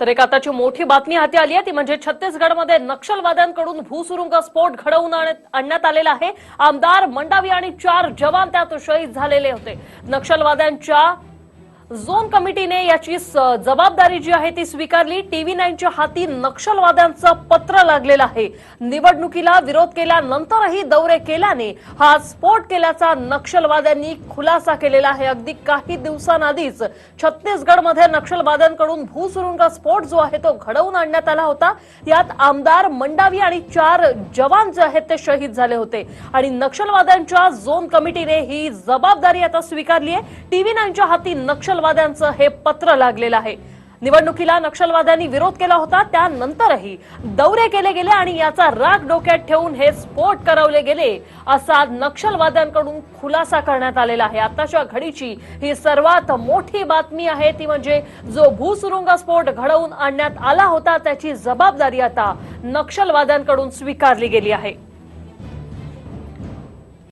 तर एक आताची मोठी बातमी हाती आली आहे ती म्हणजे छत्तीसगडमध्ये नक्षलवाद्यांकडून भूसुरुंग स्फोट घडवून आणण्यात आलेला आहे. आमदार मंडावी आणि चार जवान त्यात शहीद झालेले होते. नक्षलवाद्यांच्या झोन कमिटीने याची जबाबदारी जी आहे ती स्वीकारली. टीव्ही नाईनच्या हाती नक्षलवाद्यांचं पत्र लागलेलं आहे. निवडणुकीला विरोध केल्यानंतरही दौरे केल्याने हा स्फोट केल्याचा नक्षलवाद्यांनी खुलासा केलेला आहे. अगदी काही दिवसांआधीच छत्तीसगडमध्ये नक्षलवाद्यांकडून भूसुरुंग स्फोट जो आहे तो घडवून आणण्यात आला होता. यात आमदार मंडावी आणि चार जवान जे आहेत ते शहीद झाले होते. आणि नक्षलवाद्यांच्या झोन कमिटीने ही जबाबदारी आता स्वीकारली आहे. टीव्ही नाईनच्या हाती नक्षल नक्षलवाद्यांचं हे पत्र लागलेलं आहे. निवडणुकीला नक्षलवाद्यांनी विरोध केला होता त्यानंतरही दौरे केले गेले आणि याचा राग डोक्यात ठेवून हे स्फोट करवले गेले असा नक्षलवाद्यांकडून खुलासा करण्यात आलेला आहे. आताच्या घडीची ही सर्वात मोठी बातमी आहे ती म्हणजे जो भूसुरुंग स्फोट घडवून आणण्यात आला होता त्याची जबाबदारी आता नक्षलवाद्यांकडून स्वीकारली गेली आहे.